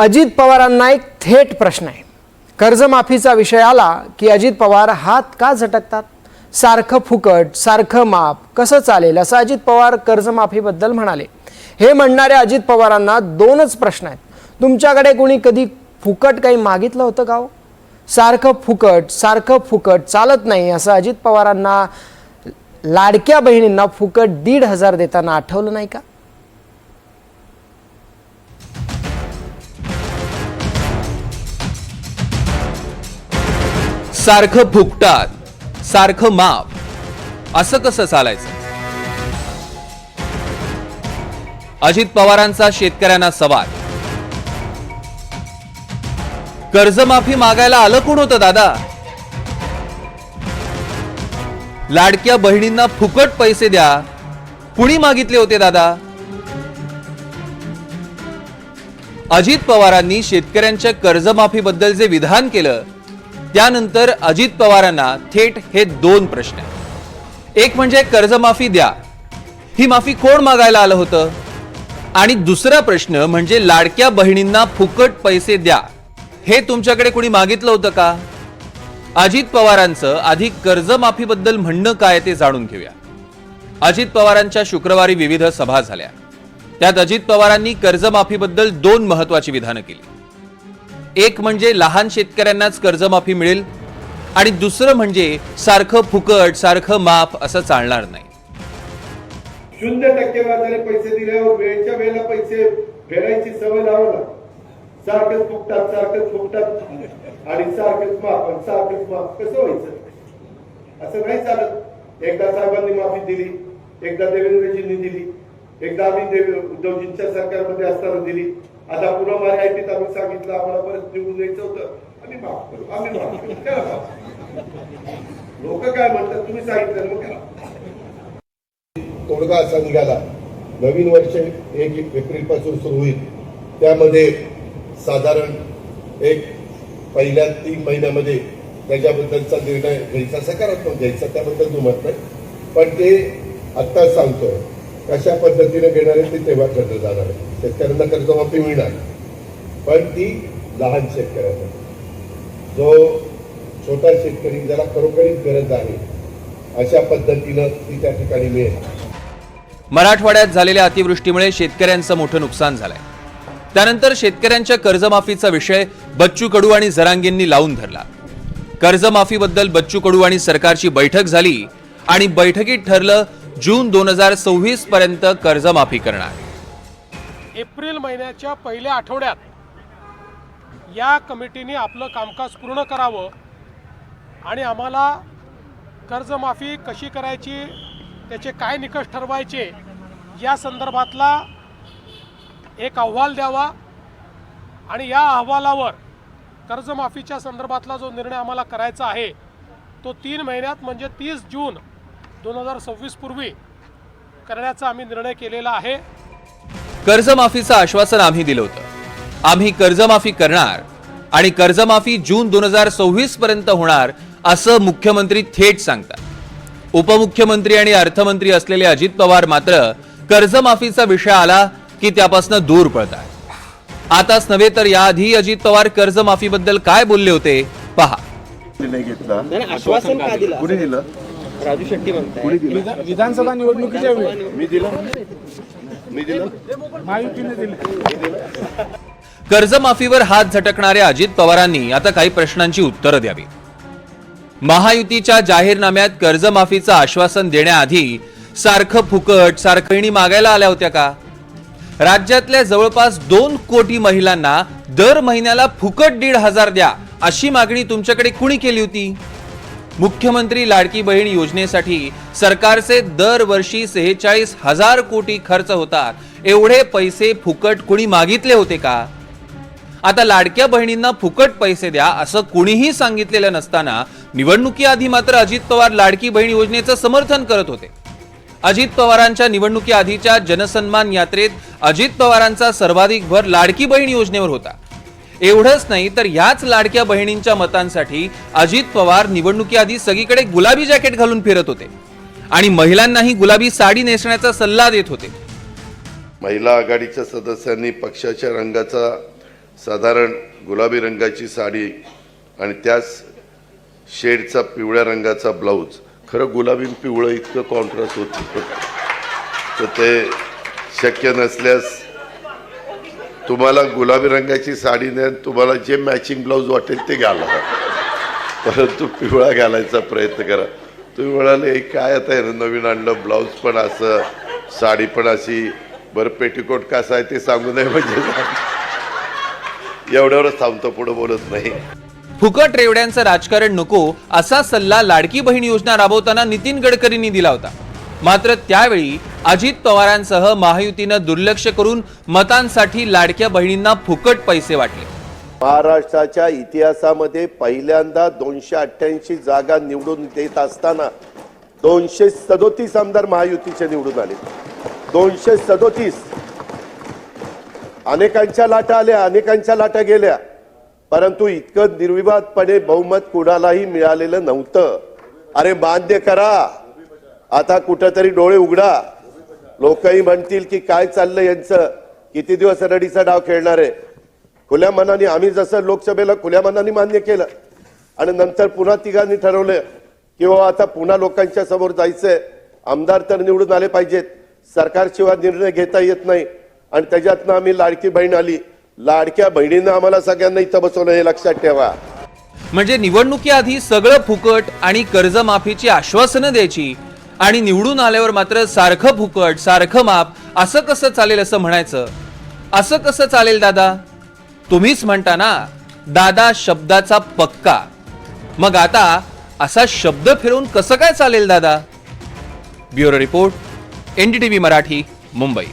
अजित पवारांना एक थेट प्रश्न आहे. कर्जमाफीचा विषय आला की अजित पवार हात का झटकतात? सारखं फुकट सारखं माप कसं चालेल? असं अजित पवार कर्जमाफीबद्दल म्हणाले. हे म्हणणाऱ्या अजित पवारांना दोनच प्रश्न आहेत. तुमच्याकडे कोणी कधी फुकट काही मागितलं होतं का हो? सारखं फुकट सारखं फुकट चालत नाही असं अजित पवारांना लाडक्या बहिणींना फुकट दीड हजार देताना आठवलं नाही का? सारखं फुकटात सारखं माप असं कसं चालायचं? अजित पवारांचा शेतकऱ्यांना सवाल. कर्जमाफी मागायला आलं कोण होतं दादा? लाडक्या बहिणींना फुकट पैसे द्या. कुणी मागितले होते दादा? अजित पवारांनी शेतकऱ्यांच्या कर्जमाफीबद्दल जे विधान केलं त्यानंतर अजित पवारांना थेट हे दोन प्रश्न. एक म्हणजे कर्जमाफी द्या. ही माफी कोण मागायला आलं होतं? आणि दुसरा प्रश्न म्हणजे लाडक्या बहिणींना फुकट पैसे द्या. हे तुमच्याकडे कुणी मागितलं होतं का? अजित पवारांचं आधी कर्जमाफीबद्दल म्हणणं काय ते जाणून घेऊया. अजित पवारांच्या शुक्रवारी विविध सभा झाल्या. त्यात अजित पवारांनी कर्जमाफीबद्दल दोन महत्वाची विधानं केली. एक म्हणजे लहान शेतकऱ्यांनाच कर्जमाफी मिळेल आणि दुसरं म्हणजे सारखं फुकट सारखं माफ असं चालणार नाही. शून्य टक्के व्याजाने पैसे दिल्यावर वेळच्या वेळेला पैसे फेडायची सवय लावला सारखंच फुकटात सारखंच फुकटात. आणि सारखंच माफ सारखंच माफ कसं व्हायचं? असं नाही चालत. एकदा साहेबांनी माफी दिली एकदा देवेंद्रजींनी दिली एकदा आम्ही देव उद्धवजींच्या सरकारमध्ये असताना दिली. आता पुन्हा माझ्या आयटीत आम्ही सांगितलं आम्हाला परत निवडून द्यायचं होतं. आम्ही माफ करू आम्ही माफ करू. माफ लोक काय म्हणतात तुम्ही सांगितलं मग करा तोडगा असा निघाला. नवीन वर्ष एक एप्रिलपासून सुरू होईल. त्यामध्ये साधारण एक पहिल्या तीन महिन्यामध्ये त्याच्याबद्दलचा निर्णय घ्यायचा सकारात्मक घ्यायचा त्याबद्दल दुमत नाही. पण ते आत्ताच सांगतोय. कशा पद्धतीने घेणार आहे ते तेव्हा ठरलं जाणार आहे. शेतकऱ्यांना कर्जमाफी मिळणार. पण ती लहान शेतकऱ्यांना जो छोटा शेतकरी ज्याला खरोखरीच गरज आहे अशा पद्धतीनं ती त्या ठिकाणी मिळेल. मराठवाड्यात झालेल्या अतिवृष्टीमुळे शेतकऱ्यांचं मोठं नुकसान झालंय. त्यानंतर शेतकऱ्यांच्या कर्जमाफीचा विषय बच्चू कडू आणि जरांगींनी लावून धरला. कर्जमाफीबद्दल बच्चू कडू आणि सरकारची बैठक झाली आणि बैठकीत ठरलं जून दोन हजार सव्वीस पर्यंत कर्जमाफी करणार. एप्रिल महिन्याच्या पहिल्या आठवड्यात या कमिटीने आपलं कामकाज पूर्ण करावं आणि आम्हाला कर्जमाफी कशी करायची त्याचे काय निकष ठरवायचे या संदर्भातला एक अहवाल द्यावा आणि या अहवालावर कर्जमाफीच्या संदर्भातला जो निर्णय आम्हाला करायचा आहे तो तीन महिन्यात म्हणजे तीस जून दोन हजार सव्वीसपूर्वी करण्याचा आम्ही निर्णय केलेला आहे. कर्जमाफीचं आश्वासन आम्ही दिलं होतं. आम्ही कर्जमाफी करणार आणि कर्जमाफी जून दोन हजार सव्वीस पर्यंत होणार असं मुख्यमंत्री थेट सांगतात. उपमुख्यमंत्री आणि अर्थमंत्री असलेले अजित पवार मात्र कर्जमाफीचा विषय आला की त्यापासून दूर पळतात. आताच नव्हे तर याआधी अजित पवार कर्जमाफीबद्दल काय बोलले होते पहा. आश्वासन का दिलं? कुणी दिलं? राजू शेट्टी विधानसभा निवडणुकीच्या वेळी. मी दिलं. मी दिलं? महायुतीने दिले. कर्जमाफीवर हात झटकणाऱ्या अजित पवारांनी आता काही प्रश्नांची उत्तरं द्यावी. महायुतीच्या जाहीरनाम्यात कर्जमाफीचं आश्वासन देण्याआधी सारखं फुकट सारखणी मागायला आल्या होत्या का? राज्यातल्या जवळपास दोन कोटी महिलांना दर महिन्याला फुकट दीड हजार द्या अशी मागणी तुमच्याकडे कुणी केली होती? मुख्यमंत्री लाडकी बहीण योजनेसाठी सरकारचे दरवर्षी सेहेचाळीस हजार कोटी खर्च होतात एवढे पैसे फुकट कुणी मागितले होते का? आता लाडक्या बहिणींना फुकट पैसे द्या असं कुणीही सांगितलेलं नसताना निवडणुकीआधी मात्र अजित पवार लाडकी बहीण योजनेचं समर्थन करत होते. अजित पवारांच्या निवडणुकीआधीच्या जनसन्मान यात्रेत अजित पवारांचा सर्वाधिक भर लाडकी बहीण योजनेवर होता. एवढंच नाही तर याच लाडक्या बहिणींच्या मतांसाठी अजित पवार निवडणुकीआधी सगळीकडे गुलाबी जॅकेट घालून फिरत होते. आणि महिलांनाही गुलाबी साडी नेसण्याचा सल्ला देत होते. महिला आघाडीच्या सदस्यांनी पक्षाच्या रंगाचा साधारण गुलाबी रंगाची साडी आणि त्याच शेडचा पिवळ्या रंगाचा ब्लाऊज. खरं गुलाबी पिवळं इतकं कॉन्ट्रास्ट होत. तर ते शक्य नसल्यास तुम्हाला गुलाबी रंगाची साडी नाही तुम्हाला जे मॅचिंग ब्लाऊज वाटेल ते घाला परंतु पिवळा घालायचा प्रयत्न करा. तुम्ही म्हणाले काय आता आहे नवीन आणलं? ब्लाऊज पण असं साडी पण अशी. बरं पेटीकोट कसा आहे ते सांगू नये म्हणजे. एवढ्यावरच थांबतो पुढे बोलत नाही. फुकट रेवड्यांचं राजकारण नको असा सल्ला लाडकी बहीण योजना राबवताना नितीन गडकरींनी दिला होता. मात्र त्यावेळी अजित पवारांसह महायुतीनं दुर्लक्ष करून मतांसाठी लाडक्या बहिणींना फुकट पैसे वाटले. महाराष्ट्राच्या इतिहासामध्ये पहिल्यांदा दोनशे अठ्ठ्याऐंशी जागा निवडून देत असताना दोनशे सदोतीस आमदार महायुतीचे निवडून आले. दोनशे सदोतीस. अनेकांच्या लाटा आल्या अनेकांच्या लाटा गेल्या. परंतु इतकं निर्विवादपणे बहुमत कुणालाही मिळालेलं नव्हतं. अरे मान्य करा. आता कुठंतरी डोळे उघडा. लोकही म्हणतील की काय चाललंय यांचं? किती दिवस रडीचा डाव खेळणार आहे? खुल्या मनाने आम्ही जसं लोकसभेला खुल्या मनाने मान्य केलं आणि नंतर पुन्हा तिघांनी ठरवलं की बाबा आता पुन्हा लोकांच्या समोर जायचंय. आमदार तर निवडून आले पाहिजेत. सरकारशिवाय निर्णय घेता येत नाही. आणि त्याच्यातनं आम्ही लाडकी बहीण आली. लाडक्या बहिणीनं आम्हाला सगळ्यांना इथं बसवलं हे लक्षात ठेवा. म्हणजे निवडणुकीआधी सगळं फुकट आणि कर्जमाफीची आश्वासनं द्यायची. आणि निवडून आल्यावर मात्र सारखं फुकट सारखं माप असं कसं चालेल असं म्हणायचं? असं कसं चालेल दादा? तुम्हीच म्हणता ना दादा शब्दाचा पक्का. मग आता असा शब्द फिरवून कसं काय चालेल दादा? Bureau report NDTV Marathi Mumbai.